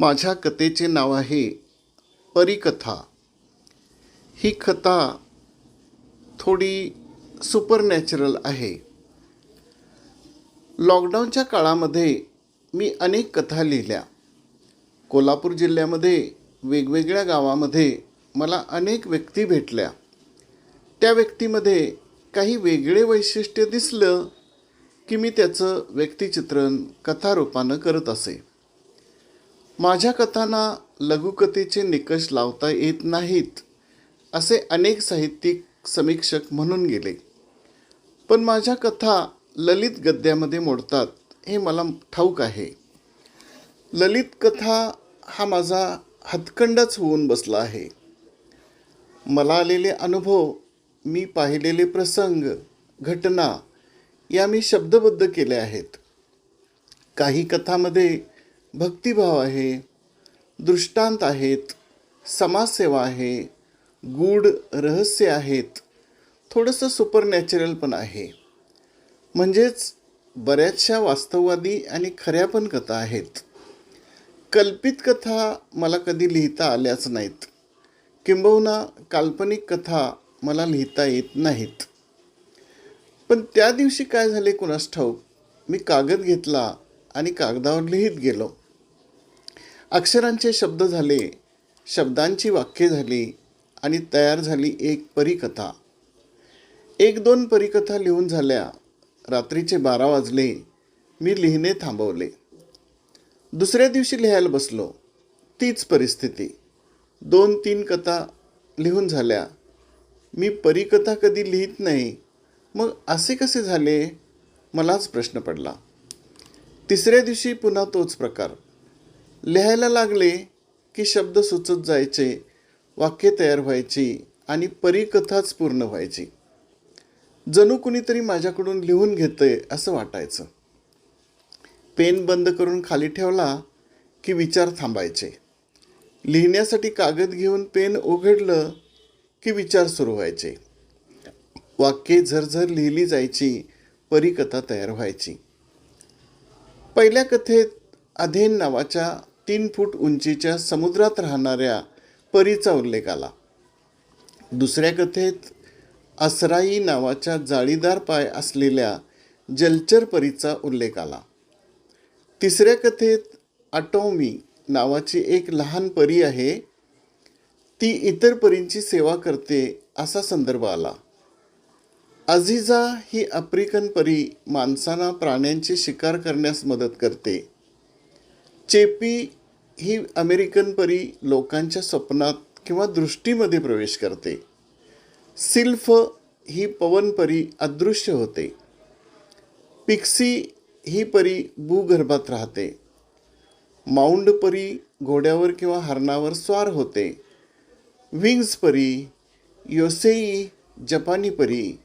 माझ्या कथेचे नाव आहे परिकथा. ही कथा थोडी सुपरनॅचरल आहे. लॉकडाऊनच्या काळामध्ये मी अनेक कथा लिहिल्या. कोल्हापूर जिल्ह्यामध्ये वेगवेगळ्या गावामध्ये मला अनेक व्यक्ती भेटल्या. त्या व्यक्तीमध्ये काही वेगळे वैशिष्ट्य दिसलं की मी त्याचं व्यक्तिचित्रण कथारूपानं करत असे. माझ्या कथांना लघुकथेचे निकष लावता येत नाहीत असे अनेक साहित्यिक समीक्षक म्हणून गेले. पण माझ्या कथा ललित गद्यामध्ये मोडतात हे मला ठाऊक आहे. ललित कथा हा माझा हातखंडाच होऊन बसला आहे. मला आलेले अनुभव मी पाहिलेले प्रसंग घटना या मी शब्दबद्ध केल्या आहेत. काही कथामध्ये भक्तिभाव आहे दृष्टांत आहेत समाजसेवा आहे गूढ रहस्य आहेत थोडंसं सुपरनॅचरल पण आहे. म्हणजेच बऱ्याचशा वास्तववादी आणि खऱ्या पण कथा आहेत. कल्पित कथा मला कधी लिहिता आल्याच नाहीत. किंबहुना काल्पनिक कथा मला लिहिता येत नाहीत. पण त्या दिवशी काय झाले कुणास ठाऊक? मी कागद घेतला आणि कागदावर लिहित गेलो. अक्षरांचे शब्द झाले शब्दांची वाक्ये झाली आणि तयार झाली एक परिकथा. एक दोन परिकथा लिहून झाल्या. रात्रीचे बारा वाजले. मी लिहिणे थांबवले. दुसऱ्या दिवशी लिहायला बसलो. तीच परिस्थिती. दोन तीन कथा लिहून झाल्या. मी परिकथा कधी लिहित नाही. मग असे कसे झाले? मलाच प्रश्न पडला. तिसऱ्या दिवशी पुन्हा तोच प्रकार. लिहायला लागले की शब्द सुचत जायचे वाक्य तयार व्हायची आणि परिकथाच पूर्ण व्हायची. जणू कुणीतरी माझ्याकडून लिहून घेतंय असं वाटायचं. पेन बंद करून खाली ठेवला की विचार थांबायचे. लिहिण्यासाठी कागद घेऊन पेन उघडलं की विचार सुरू व्हायचे. वाक्ये झरझर लिहिली जायची परिकथा तयार व्हायची. पहिल्या कथेत अधेन नावाच्या तीन फूट उंचीच्या समुद्रात राहणाऱ्या परीचा उल्लेख आला. दुसऱ्या कथेत असराई नावाच्या जाळीदार पाय असलेल्या जलचर परीचा उल्लेख आला. तिसऱ्या कथेत अटोमी नावाची एक लहान परी आहे. ती इतर परींची सेवा करते असा संदर्भ आला. अझिजा ही आफ्रिकन परी माणसांना प्राण्यांची शिकार करण्यास मदत करते. चेपी ही अमेरिकन परी लोकांच्या स्वप्नात किंवा दृष्टीमध्ये प्रवेश करते. सिल्फ ही पवनपरी अदृश्य होते. पिक्सी ही परी भूगर्भात राहते. माउंड परी घोड्यावर किंवा हरणावर स्वार होते. विंग्स परी योसेई जपानी परी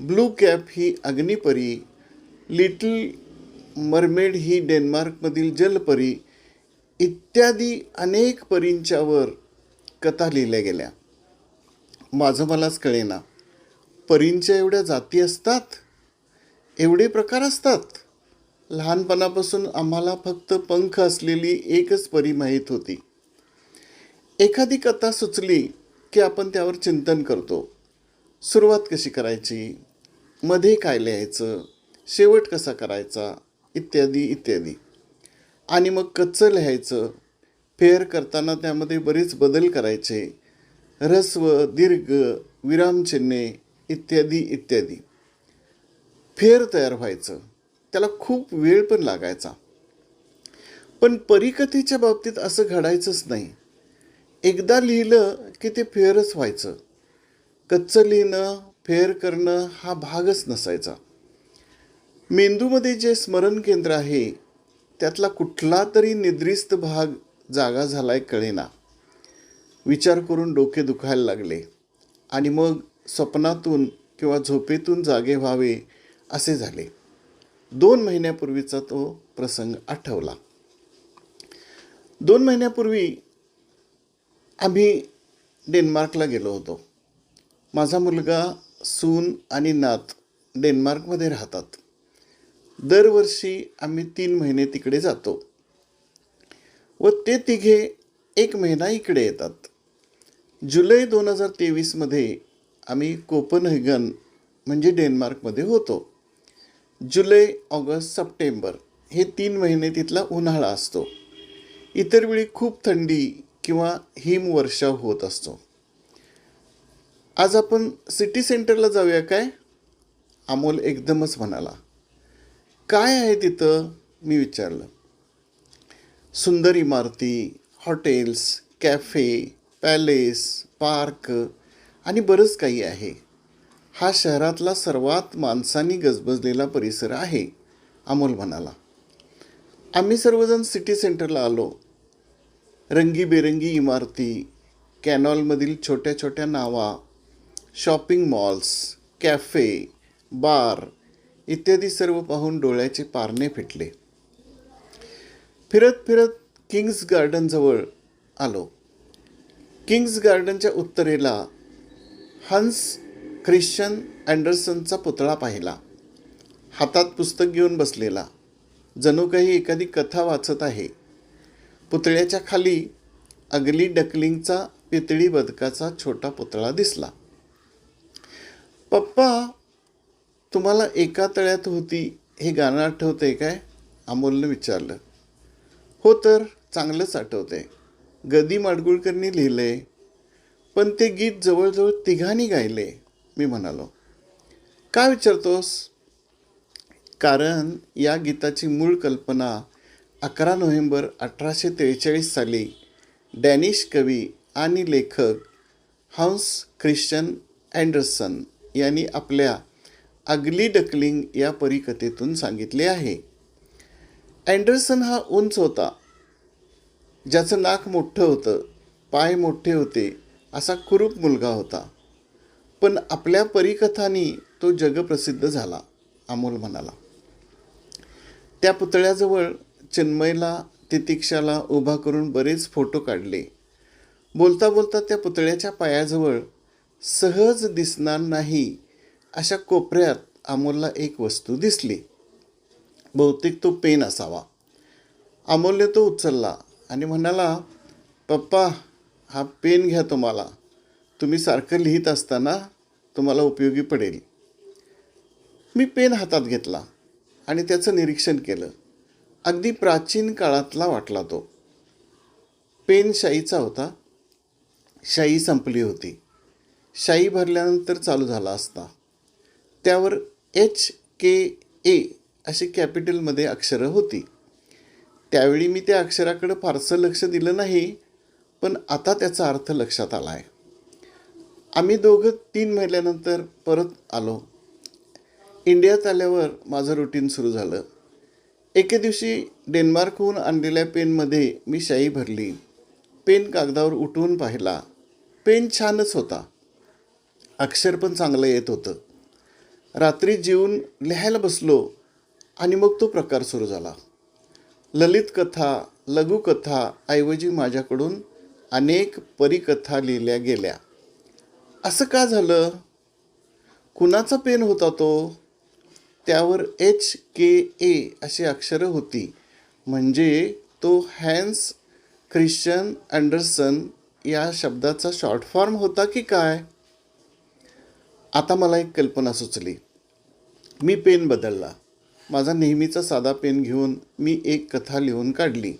ब्लू कॅप ही अग्निपरी लिटल मरमेड ही डेन्मार्कमधील जलपरी इत्यादी अनेक परींच्यावर कथा लिहिल्या गेल्या. माझं मलाच कळेना. परींच्या एवढ्या जाती असतात? एवढे प्रकार असतात? लहानपणापासून आम्हाला फक्त पंख असलेली एकच परी माहीत होती. एखादी कथा सुचली की आपण त्यावर चिंतन करतो. सुरुवात कशी करायची? मध्ये काय लिहायचं? शेवट कसा करायचा? इत्यादी इत्यादी. आणि मग कच्चं लिहायचं. फेअर करताना त्यामध्ये बरेच बदल करायचे. ह्रस्व दीर्घ विरामचिन्हे इत्यादी इत्यादी. फेअर तयार व्हायचं. त्याला खूप वेळ पण लागायचा. पण परिकथेच्या बाबतीत असं घडायचंच नाही. एकदा लिहिलं की ते फेअरच व्हायचं. कच्चं लिहिणं फेअर करणं हा भागच नसायचा. मेंदूमध्ये जे स्मरण केंद्र आहे त्यातला कुठला तरी निद्रिस्त भाग जागा झालाय कळेना. विचार करून डोके दुखायला लागले. आणि मग स्वप्नातून किंवा झोपेतून जागे व्हावे असे झाले. दोन महिन्यापूर्वीचा तो प्रसंग आठवला. दोन महिन्यापूर्वी आम्ही डेन्मार्कला गेलो होतो. माझा मुलगा सून आणि नात डेन्मार्कमध्ये राहतात. दरवर्षी आम्ही तीन महिने तिकडे जातो. व ते तिघे एक महिना इकडे येतात. जुलै दोन हजार तेवीसमध्ये आम्ही कोपनहेगन म्हणजे डेन्मार्कमध्ये होतो. जुलै ऑगस्ट सप्टेंबर हे तीन महिने तिथला उन्हाळा असतो. इतर वेळी खूप थंडी किंवा हिमवर्षाव होत असतो. आज आपण सिटी सेंटरला जाऊया काय? अमोल एकदमच म्हणाला. काय आहे तिथं? मी विचारलं. सुंदर इमारती हॉटेल्स कॅफे पॅलेस पार्क आणि बरंच काही आहे. हा शहरातला सर्वात माणसांनी गजबजलेला परिसर आहे अमोल म्हणाला. आम्ही सर्वजण सिटी सेंटरला आलो. रंगीबेरंगी इमारती कॅनॉलमधील छोट्या छोट्या नावा शॉपिंग मॉल्स कॅफे बार इत्यादी सर्व पाहून डोळ्याचे पारणे फिटले. फिरत फिरत किंग्स गार्डनजवळ आलो. किंग्स गार्डनच्या उत्तरेला हन्स ख्रिश्चन अँडरसनचा पुतळा पाहिला. हातात पुस्तक घेऊन बसलेला. जणू काही एखादी कथा वाचत आहे. पुतळ्याच्या खाली अगली डकलिंगचा पितळी बदकाचा छोटा पुतळा दिसला. पप्पा तुम्हाला एका तळ्यात होती हे गाणं आठवतंय काय? अमोलनं विचारलं. हो तर चांगलंच आठवतंय. गदी माडगुळकरनी लिहिलंय पण ते गीत जवळजवळ तिघांनी गायले मी म्हणालो. का विचारतोस? कारण या गीताची मूळ कल्पना अकरा नोव्हेंबर अठराशे त्रेचाळीस साली डॅनिश कवी आणि लेखक हंस ख्रिश्चन अँडरसन यांनी आपल्या अगली डकलिंग या परिकथेतून सांगितले आहे. अँडरसन हा उंच होता ज्याचं नाक मोठं होतं पाय मोठे होते असा कुरूप मुलगा होता. पण आपल्या परिकथानी तो जगप्रसिद्ध झाला अमोल म्हणाला. त्या पुतळ्याजवळ चिन्मयला तितिक्षाला उभा करून बरेच फोटो काढले. बोलता बोलता त्या पुतळ्याच्या पायाजवळ सहज दिसणार नाही अशा कोपऱ्यात अमोलला एक वस्तू दिसली. बहुतेक तो पेन असावा. अमोलने तो उचलला आणि म्हणाला पप्पा हा पेन घ्या तुम्हाला. तुम्ही सारखं लिहित असताना तुम्हाला उपयोगी पडेल. मी पेन हातात घेतला आणि त्याचं निरीक्षण केलं. अगदी प्राचीन काळातला वाटला तो. पेन शाईचा होता. शाई संपली होती. शाई भरल्यानंतर चालू झाला असता. त्यावर एच के ए अशी कॅपिटलमध्ये अक्षरं होती. त्यावेळी मी त्या अक्षराकडं फारसं लक्ष दिलं नाही पण आता त्याचा अर्थ लक्षात आला आहे. आम्ही दोघं तीन महिन्यानंतर परत आलो. इंडियात आल्यावर माझं रुटीन सुरू झालं. एके दिवशी डेन्मार्कहून आणलेल्या पेनमध्ये मी शाई भरली. पेन कागदावर उठवून पाहिला. पेन छानच होता. अक्षर पण चांगलं येत होतं. रात्री जेवून लिहायला बसलो आणि मग तो प्रकार सुरू झाला. ललित कथा लघुकथा ऐवजी माझ्याकडून अनेक परिकथा लिहिल्या गेल्या. असं का झालं? कुणाचा पेन होता तो? त्यावर एच के ए अशी अक्षरं होती. म्हणजे तो हॅन्स ख्रिश्चन अँडरसन या शब्दाचा शॉर्ट फॉर्म होता की काय? आता मला एक कल्पना सुचली. मी पेन बदलला. माझा नेहमीचा साधा पेन घेऊन मी एक कथा लिहून काढली.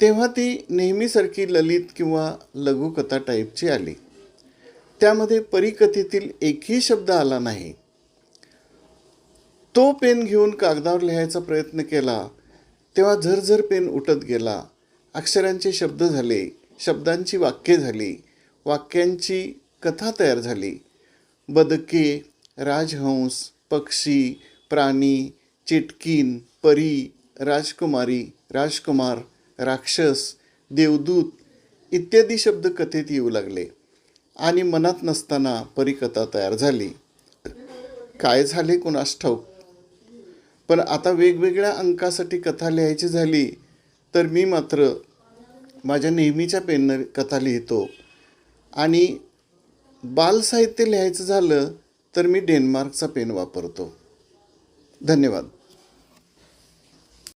तेव्हा ती नेहमीसारखी ललित किंवा लघुकथा टाईपची आली. त्यामध्ये परिकथेतील एकही शब्द आला नाही. तो पेन घेऊन कागदावर लिहायचा प्रयत्न केला. तेव्हा झरझर पेन उठत गेला. अक्षरांचे शब्द झाले शब्दांची वाक्ये झाली वाक्यांची कथा तयार झाली. बदके राजहंस पक्षी प्राणी चिटकीन परी राजकुमारी राजकुमार राक्षस देवदूत इत्यादी शब्द कथेत येऊ लागले आणि मनात नसताना परिकथा तयार झाली. काय झाले कुणास ठाऊक? पण आता वेगवेगळ्या अंकासाठी कथा लिहायची झाली तर मी मात्र माझ्या नेहमीच्या पेननं कथा लिहितो आणि बालसाहित्य लिहायचं झालं तर मी डेन्मार्कचा पेन वापरतो. धन्यवाद.